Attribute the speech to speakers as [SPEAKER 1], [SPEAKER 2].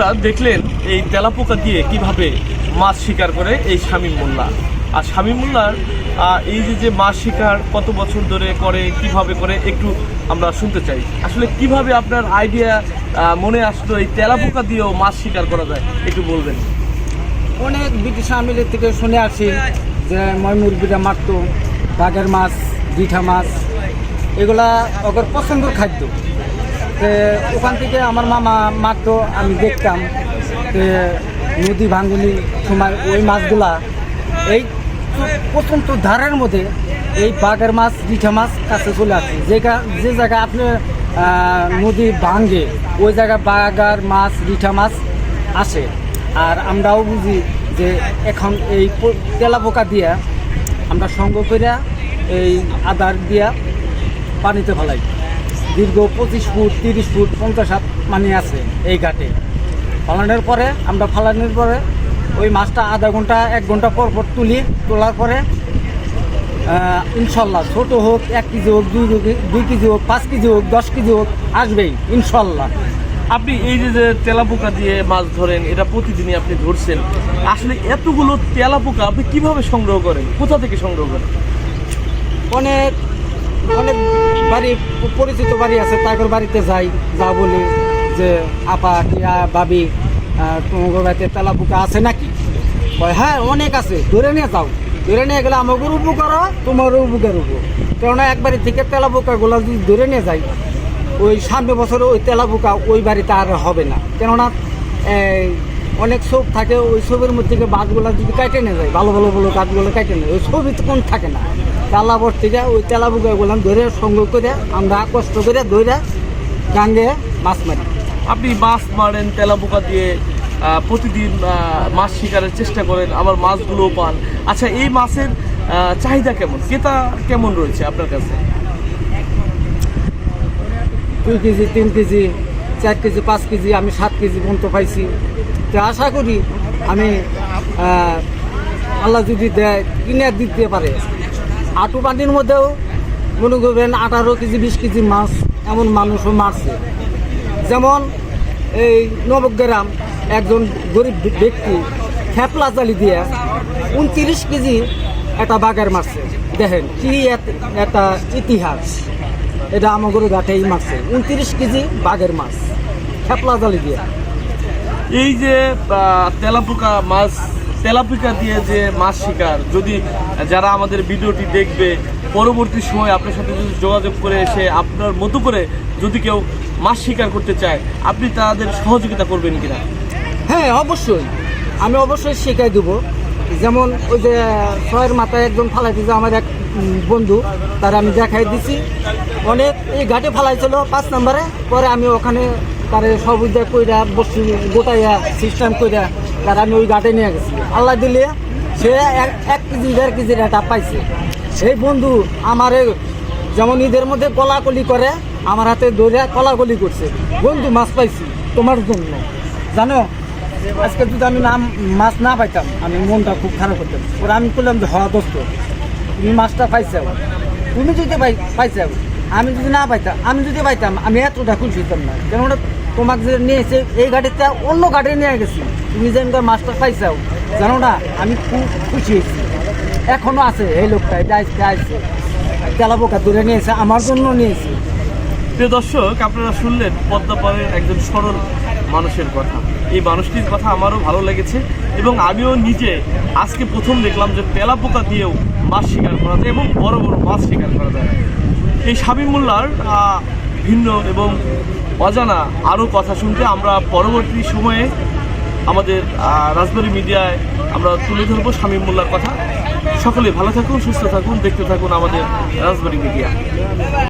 [SPEAKER 1] আপনারা দেখলেন এই তেলাপোকা দিয়ে কীভাবে মাছ শিকার করে এই শামীম মোল্লা। আর শামীম মোল্লার এই যে যে মাছ শিকার কত বছর ধরে করে, কীভাবে করে, একটু আমরা শুনতে চাই। আসলে কীভাবে আপনার আইডিয়া মনে আসলো এই তেলাপোকা দিয়েও মাছ শিকার করা যায়? একটু বলবেন।
[SPEAKER 2] অনেক ব্রিটিশ আমিলের থেকে শুনে আসি যে মই মুরগিটা মারতো, বাঘের মাছ, জিঠা মাছ, এগুলা ওদের পছন্দের খাদ্য। ওখান থেকে আমার মামা মারতো, আমি দেখতাম তে নদী ভাঙ্গুনি সময় ওই মাছগুলা, এই প্রত্যন্ত ধারের মধ্যে এই বাঘের মাছ রিঠা মাছ কাছে চলে আসে। যে যে জায়গায় আপনি নদী ভাঙ্গে, ওই জায়গায় বাঘার মাছ রিঠা মাছ আসে। আর আমরাও বুঝি যে এখন এই তেলা পোকা দিয়া আমরা সঙ্গ করিয়া এই আদার দিয়া পানিতে ফেলাই। দীর্ঘ পঁচিশ ফুট তিরিশ ফুট পঞ্চাশ হাত পানি আছে এই ঘাটে। ফালানোর পরে আমরা ফালানোর পরে ওই মাছটা আধা ঘণ্টা এক ঘণ্টা পর পর তুলি তোলার পরে ইনশাল্লাহ ছোট হোক এক কেজি হোক দুই কেজি দুই কেজি হোক পাঁচ কেজি হোক দশ কেজি হোক আসবেই ইনশাল্লাহ।
[SPEAKER 1] আপনি এই যে যে তেলাপোকা দিয়ে মাছ ধরেন এটা প্রতিদিনই আপনি ধরছেন আসলে এতগুলো তেলাপোকা আপনি কীভাবে সংগ্রহ করেন? কোথা থেকে সংগ্রহ করেন?
[SPEAKER 2] অনেক অনেক বাড়ি, পরিচিত বাড়ি আছে তাদের বাড়িতে যাই, যা বলি যে, আপা, টিয়া বাবি তোমার বাড়িতে তেলা পোকা আছে নাকি? কয় হ্যাঁ অনেক আছে, ধরে নিয়ে যাও। ধরে নিয়ে গেলে আমাকে উপকার হয় তোমারও উপকার হব কেননা একবারে থেকে তেলা পোকাগুলো যদি ধরে নিয়ে যাই, ওই সামনে বছরে ওই তেলা পোকা ওই বাড়িতে আর হবে না। কেননা অনেক সব থাকে, ওই সবের মধ্যে থেকে যদি কাটে নিয়ে যায়, ভালো ভালো ভালো গাছগুলো কাটে নেয় ওই ছবি তো কোন থাকে না। তেলাবর থেকে ওই তেলা পোকাগুলো ধরে সংগ্রহ করে আমরা কষ্ট করে ধরে গাঙ্গে মাছ মারি।
[SPEAKER 1] আপনি মাছ মারেন তেলা তেলাপোকা দিয়ে প্রতিদিন মাছ শিকারের চেষ্টা করেন আবার মাছগুলোও পান। আচ্ছা এই মাছের চাহিদা কেমন? ক্রেতা কেমন রয়েছে আপনার কাছে?
[SPEAKER 2] দুই কেজি তিন কেজি চার কেজি পাঁচ কেজি আমি সাত কেজি পর্যন্ত পাইছি। তো আশা করি আমি আল্লাহ যদি দেয় কিনে দিতে পারে। আটু পানির মধ্যেও মনে করবেন আঠারো কেজি, বিশ কেজি মাছ এমন মানুষও মারছে। যেমন এই নবগ্রাম একজন গরিব ব্যক্তি খেপলা জালি দিয়ে উনত্রিশ কেজি একটা বাঘের মারছে। দেখেন কি এক- একটা ইতিহাস। এটা আমাগর ঘাটেই মারছে। উনত্রিশ কেজি বাঘের মাছ, খেপলা জালি দিয়ে।
[SPEAKER 1] এই যে তেলাপোকা মাছ তেলাপোকা দিয়ে যে মাছ শিকার, যদি যারা আমাদের ভিডিওটি দেখবে, পরবর্তী সময় আপনার সাথে যদি যোগাযোগ করে এসে আপনার মতো করে যদি কেউ মাছ শিকার করতে চায়, আপনি তাদের সহযোগিতা করবেন কিনা?
[SPEAKER 2] হ্যাঁ অবশ্যই। আমি অবশ্যই শিখাই দেবো। যেমন ওই যে, ছয়ের মাথায় একজন ফালাইতে যে আমার এক বন্ধু, তার আমি দেখাই দিছি। অনেক, এই ঘাটে ফালাইছিল পাঁচ নম্বরে, পরে আমি ওখানে তার সবুজা কইরা বসু, গোটাইয়া সিস্টেম কইরা তার আমি ওই ঘাটে নিয়ে গেছি। আল্লাহ দিলে সে এক কেজি, দেড় কেজি একটা পাইছে। সেই বন্ধু আমার যেমন ঈদের মধ্যে কলাকলি করে, আমার হাতে ধরে কলাকলি করছে। বন্ধু, মাছ পাইছি, তোমার জন্য। জানো, আজকে যদি আমি নাম মাছ না পাইতাম, আমি মনটা খুব খারাপ করতাম ওরা আমি করলাম যে হওয়া দোস্ত, তুমি মাছটা পাইছাও। তুমি যদি পাই আমি যদি না পাইতাম আমি যদি পাইতাম, আমি এতটা খুশি হতাম না। কেননা তোমাকে যে নিয়েছে এই গাড়িতে অন্য গাড়ি নিয়ে গেছি। তুমি যে মাছটা পাইছাও, জানো না, আমি খুব খুশি হয়েছি। এখনও আছে এই লোকটা এটা আজকে আসছে তেলাপোকা দূরে নিয়েছে আমার জন্য নিয়েছে
[SPEAKER 1] প্রিয় দর্শক, আপনারা শুনলেন পদ্মাপাড়ের একজন সরল মানুষের কথা। এই মানুষটির কথা আমারও ভালো লেগেছে এবং আমিও নিজে আজকে প্রথম দেখলাম যে তেলাপোকা দিয়েও মাছ শিকার করা যায় এবং বড় বড় মাছ শিকার করা যায়। এই শামীম মোল্লার ভিন্ন এবং অজানা আরও কথা শুনতে আমরা পরবর্তী সময়ে আমাদের রাজবাড়ী মিডিয়ায় আমরা তুলে ধরবো শামীম মোল্লার কথা। সকলে ভালো থাকুন, সুস্থ থাকুন, দেখতে থাকুন আমাদের রাজবাড়ী মিডিয়া।